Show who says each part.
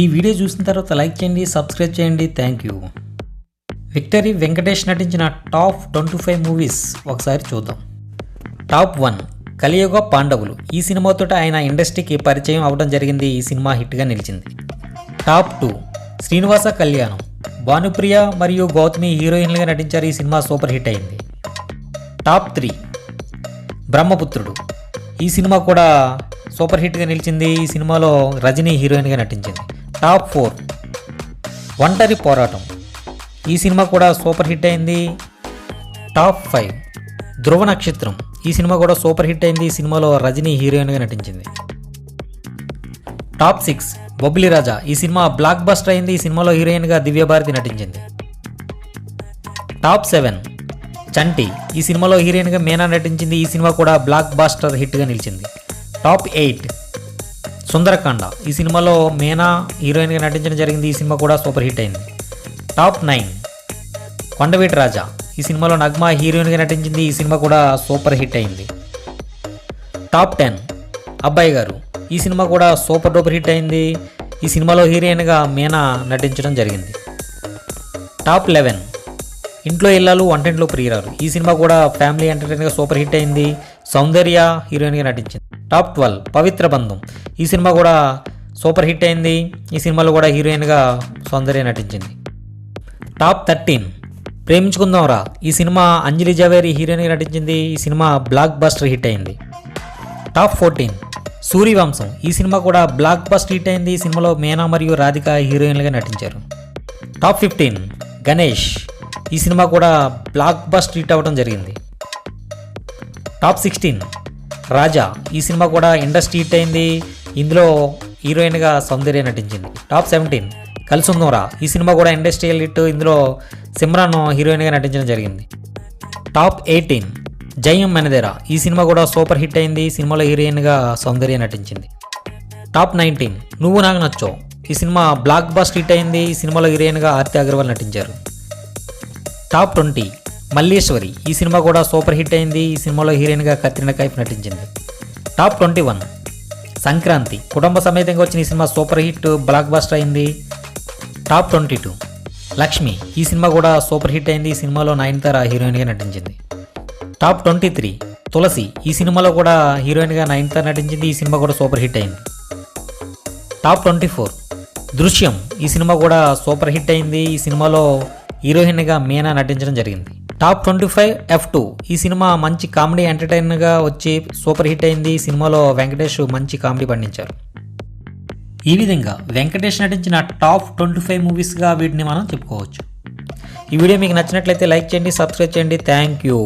Speaker 1: ఈ వీడియో చూసిన తర్వాత లైక్ చేయండి సబ్స్క్రైబ్ చేయండి. థ్యాంక్ యూ విక్టరీ వెంకటేష్ నటించిన టాప్ ట్వంటీ ఫైవ్ మూవీస్ ఒకసారి చూద్దాం. టాప్ వన్ కలియుగ పాండవులు. ఈ సినిమాతో ఆయన ఇండస్ట్రీకి పరిచయం అవ్వడం జరిగింది. ఈ సినిమా హిట్గా నిలిచింది. Top two Srinivasa Kalyanam. భానుప్రియ మరియు గౌతమి హీరోయిన్లుగా నటించారు. ఈ సినిమా సూపర్ హిట్ అయింది. Top three Brahmaputrudu. ఈ సినిమా కూడా సూపర్ హిట్గా నిలిచింది. ఈ సినిమాలో రజనీ హీరోయిన్గా నటించింది. Top four. ఒంటరి పోరాటం. ఈ సినిమా కూడా సూపర్ హిట్ అయింది. Top five. ధ్రువ నక్షత్రం. ఈ సినిమా కూడా సూపర్ హిట్ అయింది. ఈ సినిమాలో రజనీ హీరోయిన్గా నటించింది. Top six. బొబ్బిలి రాజా. ఈ సినిమా బ్లాక్ బస్టర్ అయింది. ఈ సినిమాలో హీరోయిన్గా దివ్యభారతి నటించింది. Top seven. చంటి. ఈ సినిమాలో హీరోయిన్గా మీనా నటించింది. ఈ సినిమా కూడా బ్లాక్ బాస్టర్ హిట్గా నిలిచింది. Top eight. సుందరకాండ. ఈ సినిమాలో మేనా హీరోయిన్గా నటించడం జరిగింది. ఈ సినిమా కూడా సూపర్ హిట్ అయింది. Top nine. కొండవీటి రాజా. ఈ సినిమాలో నగ్మా హీరోయిన్గా నటించింది. ఈ సినిమా కూడా సూపర్ హిట్ అయింది. Top ten. అబ్బాయి గారు. ఈ సినిమా కూడా సూపర్ డూపర్ హిట్ అయింది. ఈ సినిమాలో హీరోయిన్గా మీనా నటించడం జరిగింది. Top eleven. ఇంట్లో ఇల్లాలు వంటింట్లో ప్రియురాలు ఈ సినిమా కూడా ఫ్యామిలీ ఎంటర్టైన్గా సూపర్ హిట్ అయింది. సౌందర్య హీరోయిన్గా నటించింది. టాప్ ట్వెల్వ్ పవిత్ర బంధం. ఈ సినిమా కూడా సూపర్ హిట్ అయింది. ఈ సినిమాలో కూడా హీరోయిన్గా సౌందర్య నటించింది. టాప్ థర్టీన్ ప్రేమించుకుందాంరా ఈ సినిమా అంజలి జవేరి హీరోయిన్గా నటించింది. ఈ సినిమా బ్లాక్ బస్టర్ హిట్ అయింది. Top fourteen Suryavamsam. ఈ సినిమా కూడా బ్లాక్ బస్టర్ హిట్ అయింది. ఈ సినిమాలో మేనా మరియు రాధిక హీరోయిన్లుగా నటించారు. Top fifteen Ganesh. ఈ సినిమా కూడా బ్లాక్ బస్టర్ హిట్ అవ్వడం జరిగింది. టాప్ సిక్స్టీన్ రాజా ఈ సినిమా కూడా ఇండస్ట్రీ హిట్ అయింది. ఇందులో హీరోయిన్గా సౌందర్య నటించింది. టాప్ సెవెంటీన్ కలిసి ఈ సినిమా కూడా ఇండస్ట్రియల్ హిట్ ఇందులో సిమ్రాన్ హీరోయిన్గా నటించడం జరిగింది. టాప్ ఎయిటీన్ జయం మెనదేరా? ఈ సినిమా కూడా సూపర్ హిట్ అయింది సినిమాలో హీరోయిన్గా సౌందర్య నటించింది. టాప్ నైన్టీన్ నువ్వు నాకు నచ్చో? ఈ సినిమా బ్లాక్ బస్ట్ హిట్ అయింది ఈ సినిమాలో హీరోయిన్గా ఆర్తి అగర్వాల్ నటించారు. Top twenty Malleswari. ఈ సినిమా కూడా సూపర్ హిట్ అయింది. ఈ సినిమాలో హీరోయిన్గా కత్రినా కైఫ్ నటించింది. Top twenty one. సంక్రాంతి. కుటుంబ సమేతంగా వచ్చిన ఈ cinema super hit blockbuster అయింది. Top twenty two. లక్ష్మి. ఈ సినిమా కూడా సూపర్ హిట్ అయింది. ఈ సినిమాలో నయనతార హీరోయిన్గా నటించింది. Top twenty three. తులసి. ఈ సినిమాలో కూడా హీరోయిన్గా నయనతార నటించింది. ఈ సినిమా కూడా సూపర్ హిట్ అయింది. Top twenty four. దృశ్యం. ఈ సినిమా కూడా సూపర్ హిట్ అయింది. ఈ సినిమాలో హీరోయిన్గా మీనా నటించడం జరిగింది. Top twenty five F two. ఈ సినిమా మంచి కామెడీ ఎంటర్టైనర్గా వచ్చి సూపర్ హిట్ అయింది. ఈ సినిమాలో వెంకటేష్ మంచి కామెడీ పండించారు. ఈ విధంగా వెంకటేష్ నటించిన టాప్ ట్వంటీ ఫైవ్ మూవీస్గా వీటిని మనం చెప్పుకోవచ్చు. ఈ వీడియో మీకు నచ్చినట్లయితే లైక్ చేయండి సబ్స్క్రైబ్ చేయండి. Thank you.